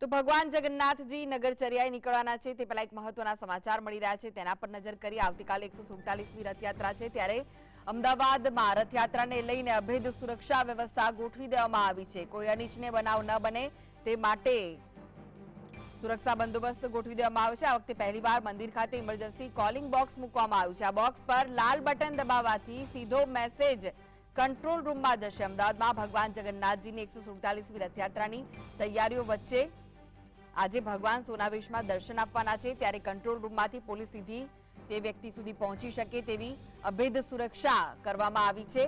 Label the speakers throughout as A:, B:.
A: તો ભગવાન જગન્નાથજી નગરચર્યાએ નીકળવાના છે. તે પહેલા એક મહત્વના સમાચાર મળી રહ્યા છે. તેના પર નજર કરી આવતીકાલે એકસો સુડતાલીસમી રથયાત્રા છે. ત્યારે અમદાવાદમાં રથયાત્રાને લઈને અભેદ સુરક્ષા વ્યવસ્થા ગોઠવી દેવામાં આવી છે. કોઈ અનિચ્છને બનાવ ન બને તે માટે સુરક્ષા બંદોબસ્ત ગોઠવી દેવામાં આવ્યો છે. આ વખતે પહેલીવાર મંદિર ખાતે ઇમરજન્સી કોલિંગ બોક્સ મૂકવામાં આવ્યું છે. આ બોક્સ પર લાલ બટન દબાવવાથી સીધો મેસેજ કંટ્રોલ રૂમમાં જશે. અમદાવાદમાં ભગવાન જગન્નાથજીની એકસો સુડતાલીસમી રથયાત્રાની તૈયારીઓ વચ્ચે આજે ભગવાન સોનાવેશમાં દર્શન આપવાના છે, ત્યારે કંટ્રોલ રૂમમાંથી પોલીસ સીધી તે વ્યક્તિ સુધી પહોંચી શકે તેવી અભેદ સુરક્ષા કરવામાં આવી છે.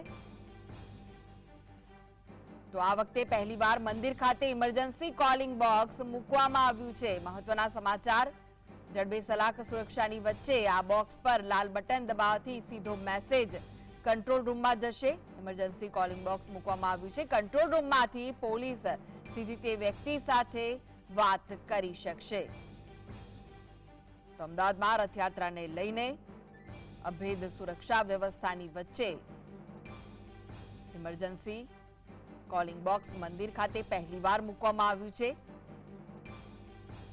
A: તો આ વખતે પહેલીવાર મંદિર ખાતે ઇમરજન્સી કોલિંગ બોક્સ મૂકવામાં આવ્યું છે. મહત્વના સમાચાર, જડબે સલાક સુરક્ષાની વચ્ચે આ બોક્સ પર લાલ બટન દબાવવાથી સીધો મેસેજ કંટ્રોલ રૂમમાં જશે. ઇમરજન્સી કોલિંગ બોક્સ મૂકવામાં આવ્યું છે. કંટ્રોલ રૂમમાંથી પોલીસ સીધી તે વ્યક્તિ સાથે વાત કરી શકશે. તો અમદાવાદમાં રથયાત્રાને લઈને અભેદ સુરક્ષા વ્યવસ્થાની વચ્ચે ઇમરજન્સી કોલિંગ બોક્સ મંદિર ખાતે પહેલીવાર મૂકવામાં આવ્યું છે.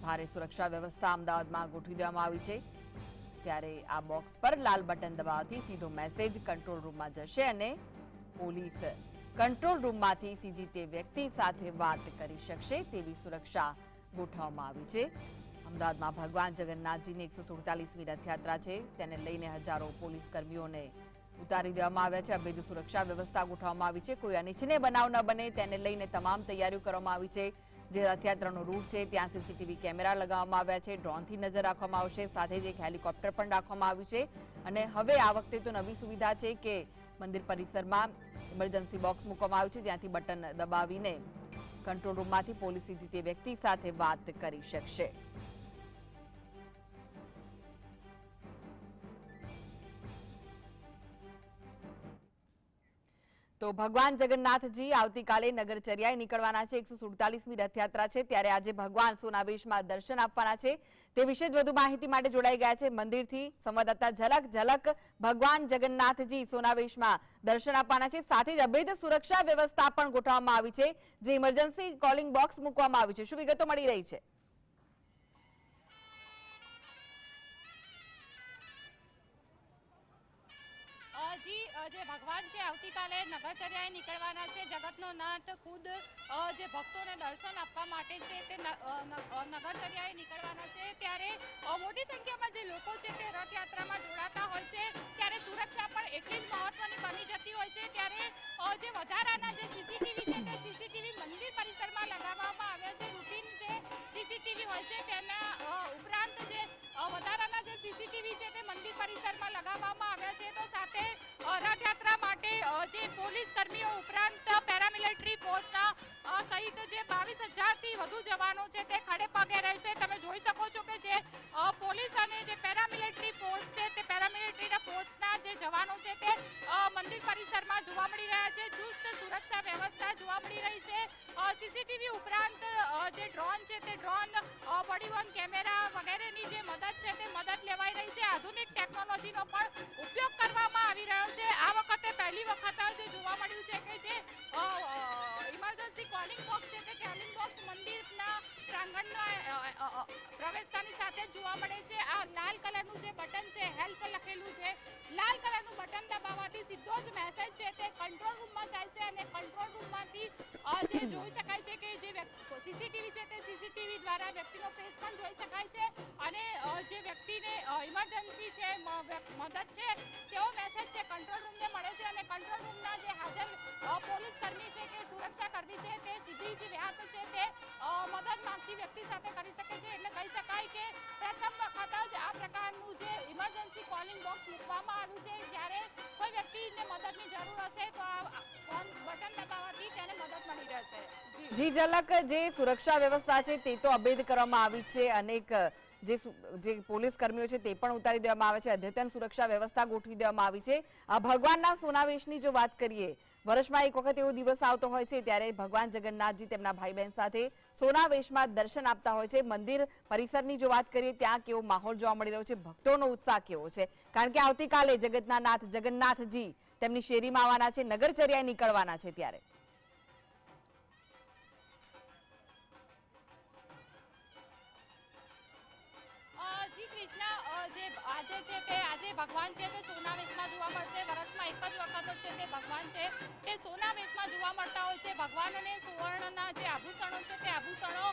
A: ભારે સુરક્ષા વ્યવસ્થા અમદાવાદમાં ગોઠવી દેવામાં આવી છે. ત્યારે આ બોક્સ પર લાલ બટન દબાવવાથી સીધો મેસેજ કંટ્રોલ રૂમમાં જશે અને પોલીસ કંટ્રોલ રૂમમાંથી સીધી તે વ્યક્તિ સાથે વાત કરી શકશે તેવી સુરક્ષા ગોઠવવામાં આવી છે. અમદાવાદમાં ભગવાન જગન્નાથજીની એકસો સુડતાલીસમી રથયાત્રા છે. તેને લઈને હજારો પોલીસ કર્મીઓને ઉતારી દેવામાં આવ્યા છે. અભેદ સુરક્ષા વ્યવસ્થા ગોઠવવામાં આવી છે. કોઈ અનિચ્છનીય બનાવ ન બને તેને લઈને તમામ તૈયારીઓ કરવામાં આવી છે. જે રથયાત્રાનો રૂટ છે, ત્યાં સીસીટીવી કેમેરા લગાવવામાં આવ્યા છે. ડ્રોનથી નજર રાખવામાં આવશે. સાથે જ એક હેલિકોપ્ટર પણ રાખવામાં આવ્યું છે. અને હવે આ વખતે તો નવી સુવિધા છે કે મંદિર પરિસરમાં ઇમરજન્સી બોક્સ મૂકવામાં આવ્યું છે, જ્યાંથી બટન દબાવીને કંટ્રોલ રૂમમાંથી પોલીસ સીધી તે વ્યક્તિ સાથે વાત કરી શકશે. તો ભગવાન જગન્નાથજી આવતીકાલે નગરચર્યાએ નીકળવાના છે. એકસો સુડતાલીસમી રથયાત્રા છે. ત્યારે આજે ભગવાન સોનાવેશમાં દર્શન આપવાના છે. તે વિશે જ વધુ માહિતી માટે જોડાઈ ગયા છે. મંદિરથી સંવાદદાતા ઝલક ઝલક ભગવાન જગન્નાથજી સોનાવેશમાં દર્શન આપવાના છે. સાથે જ અભેદ સુરક્ષા વ્યવસ્થા પણ ગોઠવવામાં આવી છે. જે ઇમરજન્સી કોલિંગ બોક્સ મૂકવામાં આવ્યું છે. શું વિગતો મળી રહી છે?
B: અ, જી ભગવાન છે આવતીકાલે નગરચર્યાએ નીકળવાના છે. જગતનો નાથ ખુદ જે ભક્તોને દર્શન આપવા માટે છે તે નગરચર્યાએ નીકળવાના છે. ત્યારે મોટી સંખ્યામાં જે લોકો છે તે રથયાત્રામાં જોડાતા હોય છે. ત્યારે સુરક્ષા પણ એટલી જ મહત્વની બની જતી હોય છે. ત્યારે જે વધારાના જે સીસીટીવી છે તે સીસીટીવી મંદિર પરિસરમાં લગાવવામાં આવ્યા છે. રૂટીન જે સીસીટીવી હોય છે તેના ઉપરાંત જે પોલીસ ઉપરાંત પેરામિલિટરી ફોર્સના સહિત જે બાવીસ હજારથી વધુ જવાનો છે તે ખડે પગે રહેશે. તમે જોઈ શકો છો કે જે પોલીસ અને જે પેરામિલિટરી ફોર્સ છે તે પેરામિલિટરીના ફોર્સના જે જવાનો છે તે મંદિર પરિસરમાં જોવા મળી રહ્યા છે. ચુસ્ત સુરક્ષા વ્યવસ્થા જોવા મળી રહી છે. સીસીટીવી ઉપરાંત જે ડ્રોન છે તે ડ્રોન બોડી વોર્ન કેમેરા વગેરેની જે મદદ છે તે મદદ લેવાઈ રહી છે. આધુનિક ટેકનોલોજીનો પણ ઉપયોગ પ્રવેશતાની સાથે જોવા મળે છે. આ લાલ કલરનું જે બટન છે હેલ્પ લખેલું છે. લાલ કલરનું બટન દબાવવાથી સીધો જ મેસેજ છે તે કંટ્રોલ રૂમમાં જાય છે અને કંટ્રોલ રૂમમાંથી માંથી જે જોઈ શકાય છે કે જે સીસીટીવી છે તે સીસીટીવી દ્વારા વ્યક્તિનો ફેસ પણ જોઈ શકાય છે. અને જે વ્યક્તિને ઇમરજન્સી છે મદદ છે તેવો મેસેજ છે કંટ્રોલ રૂમને મળે છે અને કંટ્રોલ રૂમના જે હાજર અ, માંગતી વ્યક્તિ સાથે કરી શકે છે એટલે કહી શકાય કે પ્રથમ વખત જ આ પ્રકારનું જે ઇમરજન્સી કોલિંગ બોક્સ મૂકવામાં આવ્યું છે. જ્યારે કોઈ વ્યક્તિને મદદની જરૂર હશે તો આ ફોન બટન દબાવવાથી તેને મદદ મળી રહેશે. જી.
A: ઝલક જે સુરક્ષા વ્યવસ્થા છે તે તો અભેદ કરવામાં આવી છે. અનેક જે જે પોલીસ કર્મીઓ છે તે પણ ઉતારી દેવામાં આવે છે. અદ્યતન સુરક્ષા વ્યવસ્થા ગોઠવી દેવામાં આવી છે. ભગવાનના સોનાવેશની જો વાત કરીએ વર્ષમાં એક વખત એવો દિવસ આવતો હોય છે ત્યારે ભગવાન જગન્નાથજી તેમના ભાઈ બહેન સાથે સોના વેશમાં દર્શન આપતા હોય છે. મંદિર પરિસરની જો વાત કરીએ, ત્યાં કેવો માહોલ જોવા મળી રહ્યો છે, ભક્તોનો ઉત્સાહ કેવો છે? કારણ કે આવતીકાલે જગતના નાથ જગન્નાથજી તેમની શેરીમાં આવવાના છે, નગરચર્યાએ નીકળવાના છે ત્યારે.
B: બીજના જે આજે છે તે, આજે ભગવાન છે તે સોના વેશમાં જોવા મળશે. વર્ષમાં એક જ વખત છે તે ભગવાન છે તે સોના વેશમાં જોવા મળતા હોય છે. ભગવાનને સુવર્ણના જે આભૂષણો છે તે આભૂષણોનો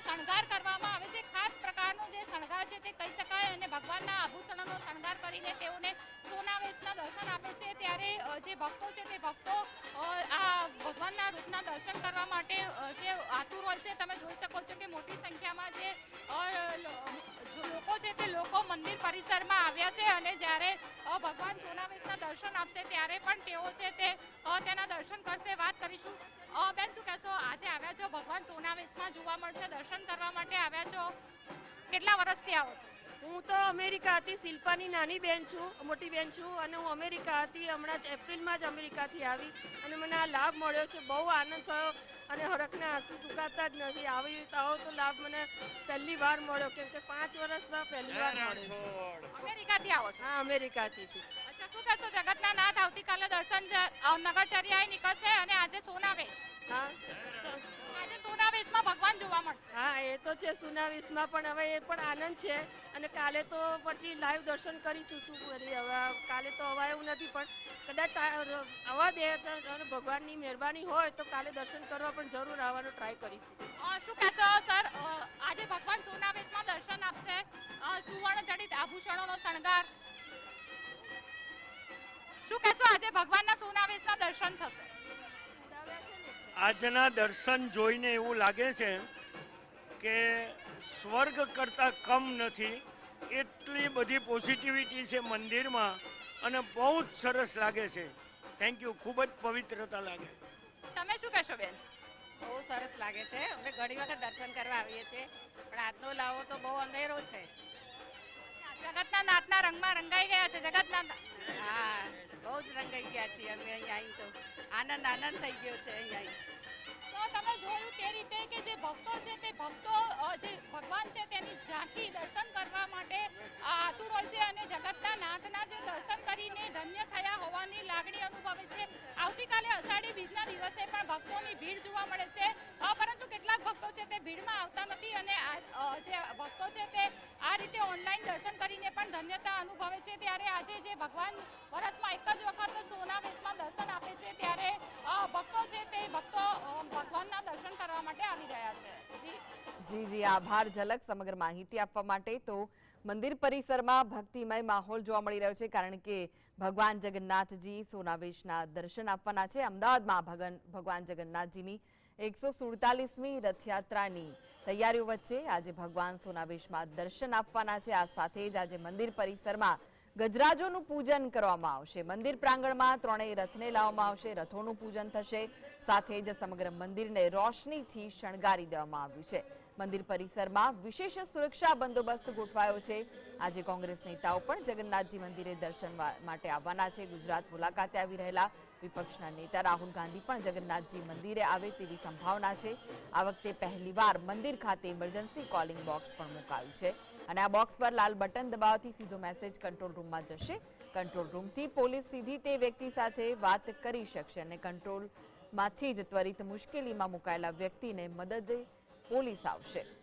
B: શણગાર કરવામાં આવે છે. ખાસ પ્રકારનો જે શણગાર છે તે કહી શકાય અને ભગવાનના આભૂષણોનો શણગાર કરીને તેઓને વેશના દર્શન આપે છે ત્યારે જે ભક્તો છે તે ભક્તો આ ભગવાનના રૂપના દર્શન કરવા માટે જે આતુર હોય છે, તમે જોઈ શકો છો કે મોટી સંખ્યામાં જે લોકો છે તે લોકો મંદિર પરિસરમાં આવ્યા છે અને જ્યારે ભગવાન સોનાવેશના દર્શન આપશે ત્યારે પણ તેઓ છે તે તેના દર્શન કરશે. વાત કરીશું. બેન, શું કહેશો? આજે આવ્યા છો, ભગવાન સોનાવેશમાં જોવા મળશે, દર્શન કરવા માટે આવ્યા છો. કેટલા વર્ષથી આવો છો?
C: હું તો અમેરિકા હતી શિલ્પાની નાની બેન છું મોટી બેન છું અને હું અમેરિકા હતી હમણાં જ એપ્રિલમાં જ અમેરિકાથી આવી અને મને આ લાભ મળ્યો છે બહુ આનંદ થયો અને હરખના આંસુ સુકાતા જ નથી. આવી આવો તો લાભ મને પહેલી વાર મળ્યો કેમ કે પાંચ વર્ષમાં પહેલી વાર મળ્યો છે.
B: અમેરિકાથી આવો છો?
C: હા અમેરિકાથી છું.
B: શું કહેશો? જગતના નાથ આવતીકાલે દર્શન નગરચર્યાએ નીકળશે અને આજે સોનાવેશ?
C: હા.
B: આજે સોનાવેશમાં ભગવાન જોવા મળશે.
C: હા એ તો છે સોનાવેશમાં પણ હવે એ પણ આનંદ છે. અને કાલે તો પછી લાઈવ દર્શન કરીશું શું કરીએ હવે કાલે તો હવા એવું નથી પણ કદાચ અવા આવવા દે અને ભગવાનની મહેરબાની હોય તો કાલે દર્શન કરવા પણ જરૂર આવવાનો ટ્રાય કરીશું.
B: શું કહેશો સર? આજે ભગવાન સોનાવેશમાં દર્શન આપશે. સુવર્ણ જડિત આભૂષણોનો શણગાર. શું કહેશો આજે ભગવાનના સોનાવેશના દર્શન થશે?
D: આજના દર્શન જોઈને એવું લાગે છે કે સ્વર્ગ કરતાં કમ નથી. એટલી બધી પોઝિટિવિટી છે મંદિરમાં અને બહુ જ સરસ લાગે છે. થેન્ક યુ ખૂબ જ પવિત્રતા લાગે.
B: તમે શું કહેશો બેન?
E: બહુ સરસ લાગે છે. અમે ઘણી વખત દર્શન કરવા આવીએ છીએ. પણ આજનો લાવો તો બહુ અંધેરો છે.
B: જગતના નાથના રંગમાં રંગાઈ ગયા છે જગતના
E: હા બહુ જ રંગાઈ ગયા છીએ અમે અહીંયા આવી તો. આનંદ આનંદ થઈ ગયો છે અહીંયા.
B: તો તમે જોયું તે રીતે હોવાની લાગણી અનુભવે છે. આવતીકાલે અષાઢી બીજના દિવસે પણ ભક્તોની ભીડ જોવા મળે છે. પરંતુ કેટલાક ભક્તો છે તે ભીડમાં આવતા નથી અને જે ભક્તો છે તે આ રીતે ઓનલાઈન દર્શન કરીને પણ ધન્યતા અનુભવે છે. ત્યારે આજે જે ભગવાન વર્ષમાં એક જ વખત સોનાવેશમાં દર્શન આપે છે, ત્યારે ભક્તો છે તે ભક્તો ભગવાનના દર્શન કરવા માટે આવી રહ્યા છે. જી
A: જી, આભાર, ઝલક, સમગ્ર માહિતી આપવા માટે તો મંદિર પરિસરમાં ભક્તિમય માહોલ જોવા મળી રહ્યો છે, કારણ કે ભગવાન જગન્નાથજી સોનાવેશના દર્શન આપવાના છે. અમદાવાદમાં ભગવાન જગન્નાથજીની એકસો સુડતાલીસમી રથયાત્રાની તૈયારીઓ વચ્ચે આજે ભગવાન સોનાવેશમાં દર્શન આપવાના છે. આ સાથે જ આજે મંદિર પરિસરમાં ગજરાજોનું પૂજન કરવામાં આવશે. મંદિર પ્રાંગણમાં ત્રણેય રથને લાવવામાં આવશે. રથોનું પૂજન થશે. સાથે જ સમગ્ર મંદિરને રોશનીથી શણગારી દેવામાં આવ્યું છે. મંદિર પરિસરમાં વિશેષ સુરક્ષા બંદોબસ્ત ગોઠવાયો છે. આજે કોંગ્રેસ નેતાઓ પણ જગન્નાથજી મંદિરે દર્શન માટે આવવાના છે. ગુજરાત મુલાકાતે આવી રહેલા વિપક્ષના નેતા રાહુલ ગાંધી પણ જગન્નાથજી મંદિરે આવે તેવી સંભાવના છે. આ વખતે પહેલીવાર મંદિર ખાતે ઇમરજન્સી કોલિંગ બોક્સ પણ મુકાયું છે. અને આ બોક્સ પર લાલ બટન દબાવવાથી સીધો મેસેજ કંટ્રોલ રૂમમાં જશે. કંટ્રોલ રૂમથી પોલીસ સીધી તે વ્યક્તિ સાથે વાત કરી શકશે અને કંટ્રોલમાંથી જ ત્વરિત મુશ્કેલીમાં મુકાયેલા વ્યક્તિને મદદે પોલીસ આવશે.